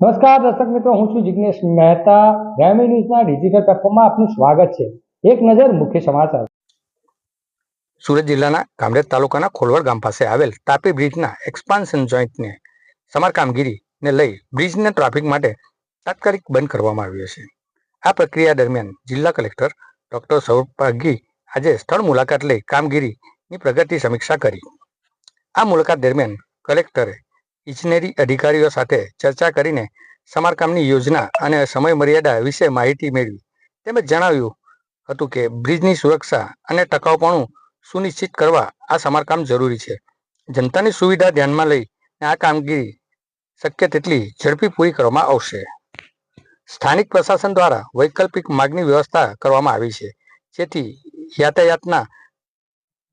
નમસ્કાર દર્શક મિત્રો, હું છું જિગ્નેશ મહેતા. ગ્રામી ન્યૂઝના ડિજિટલ પ્લેટફોર્મમાં આપનું સ્વાગત છે. એક નજર મુખ્ય સમાચાર. સુરત જિલ્લાના ગામડેજ તાલુકાના ખોલવડ ગામ પાસે આવેલ તાપી બ્રિજના એક્સપાન્શન જોઈન્ટને સમારકામગીરીને લઈ બ્રિજને ટ્રાફિક માટે તાત્કાલિક બંધ કરવામાં આવ્યો છે. આ પ્રક્રિયા દરમિયાન જિલ્લા કલેક્ટર ડોક્ટર સૌભાગી આજે સ્થળ મુલાકાત લઈ કામગીરીની પ્રગતિ સમીક્ષા કરી. આ મુલાકાત દરમિયાન કલેક્ટરે ઇજનેરી અધિકારીઓ સાથે ચર્ચા કરીને સમારકામની યોજના અને સમય મર્યાદા વિશે માહિતી મેળવી. તેમજ જણાવ્યું હતું કે બ્રિજની સુરક્ષા અને ટકાઉપણું સુનિશ્ચિત કરવા આ સમારકામ જરૂરી છે. જનતાની સુવિધા ધ્યાનમાં લઈ આ કામગીરી શક્ય તેટલી ઝડપી પૂરી કરવામાં આવશે. સ્થાનિક પ્રશાસન દ્વારા વૈકલ્પિક માર્ગની વ્યવસ્થા કરવામાં આવી છે, જેથી યાતાયાતના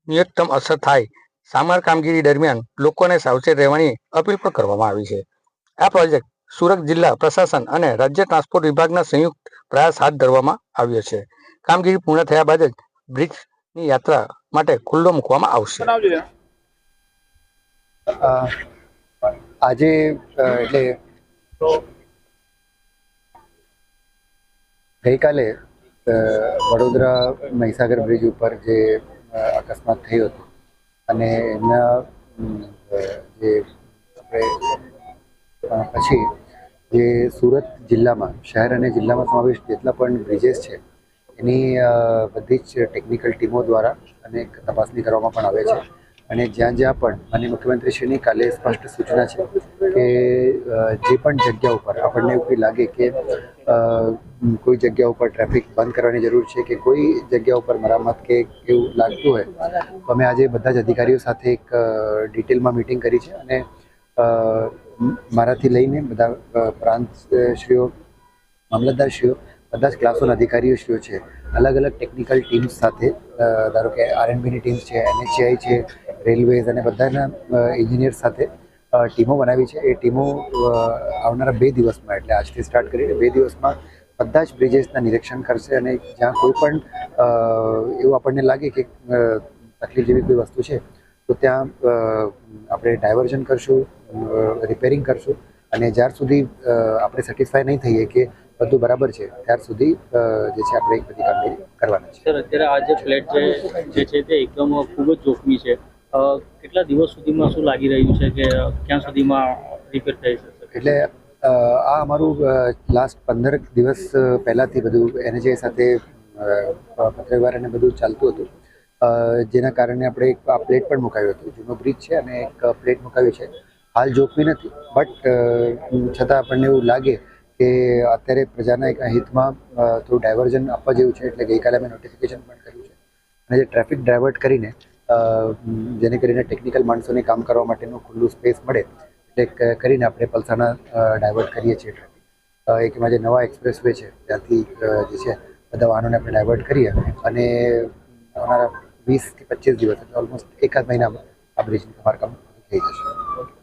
ન્યૂનતમ અસર થાય સામાર કામગીરી દરમિયાન લોકોને સાવચેત રહેવાની અપીલ પણ કરવામાં આવી છે. આ પ્રોજેક્ટ સુરત જિલ્લા પ્રશાસન અને રાજ્ય ટ્રાન્સપોર્ટ વિભાગના સંયુક્ત પ્રયાસ હાથ ધરવામાં આવ્યો છે. કામગીરી પૂર્ણ થયા બાદ જ બ્રિજની યાત્રા માટે ખુલ્લો મૂકવામાં આવશે. આજે એટલે ગઈકાલે વડોદરા મહીસાગર બ્રિજ ઉપર જે અકસ્માત થયો હતો અને એમના જે આપણે પછી જે સુરત જિલ્લામાં, શહેર અને જિલ્લામાં સમાવેશ જેટલા પણ બ્રિજેસ છે, એની બધી જ ટેકનિકલ ટીમો દ્વારા અને તપાસણી કરવામાં પણ આવે છે. અને જ્યાં જ્યાં પણ માનીય મુખ્યમંત્રીશ્રીની કાલે સ્પષ્ટ સૂચના છે કે જે પણ જગ્યા ઉપર આપણને એવું લાગે કે કોઈ જગ્યા ઉપર ટ્રાફિક બંધ કરવાની જરૂર છે કે કોઈ જગ્યા ઉપર મરામત કે એવું લાગતું હોય, તો અમે આજે બધા જ અધિકારીઓ સાથે એક ડિટેલમાં મિટિંગ કરી છે અને મારાથી લઈને બધા પ્રાંતશ્રીઓ, મામલતદારશ્રીઓ, બધા જ ક્લાસોના અધિકારીઓશ્રીઓ છે અલગ અલગ ટેકનિકલ ટીમ્સ સાથે ધારો કે આરએનબીની ટીમ્સ છે એનએચસીઆઈ છે રેલવેઝ અને બધાના એન્જિનિયર સાથે ટીમો બનાવી છે. એ ટીમો આવનારા બે દિવસમાં, એટલે આજથી સ્ટાર્ટ કરીને બે દિવસમાં બધા જ બ્રિજેસના નિરીક્ષણ કરશે અને જ્યાં કોઈ પણ એવું આપણને લાગે કે તકલીફ જેવી કોઈ વસ્તુ છે તો ત્યાં આપણે ડાયવર્ઝન કરશું રિપેરિંગ કરશું અને જ્યાર સુધી આપણે સેટિસ્ફાય નહીં થઈએ કે બધું બરાબર છે ત્યાર સુધી જે છે આપણે બધી કામગીરી કરવાની છે. સર અત્યારે આ જે ફ્લેટ છે જે છે તે એકદમ ખૂબ જ જોખમી છે. કેટલા દિવસ સુધીમાં શું લાગી રહ્યું છે કે ક્યાં સુધીમાં રિપેર થઈ શકે એટલે આ અમારું લાસ્ટ પંદર દિવસ પહેલાંથી બધું એનએચઆઈ સાથે પત્રવ્યવહાર અને બધું ચાલતું હતું. જેના કારણે આપણે એક, આ પ્લેટ પણ મુકાવ્યું હતું. જૂનો બ્રિજ છે અને એક પ્લેટ મુકાવી છે. હાલ જોખમી નથી બટ છતાં આપણને એવું લાગે કે અત્યારે પ્રજાના એક હિતમાં થોડું ડાયવર્ઝન આપવા જેવું છે, એટલે ગઈકાલે અમે નોટિફિકેશન પણ કર્યું છે. અને જે ટ્રાફિક ડાયવર્ટ કરીને જેને કરીને ટેકનિકલ માણસોને કામ કરવા માટેનું ખુલ્લું સ્પેસ મળે એટલે ક- કરીને આપણે પલસાણા ડાયવર્ટ કરીએ છીએ ટ્રાફિક એમાં જે નવા એક્સપ્રેસ વે છે, ત્યાંથી જે છે, બધા વાહનોને આપણે ડાયવર્ટ કરીએ અને આવનારા વીસથી પચીસ દિવસ, એટલે ઓલમોસ્ટ એકાદ મહિનામાં આ બ્રિજનું સમારકામ થઈ જશે.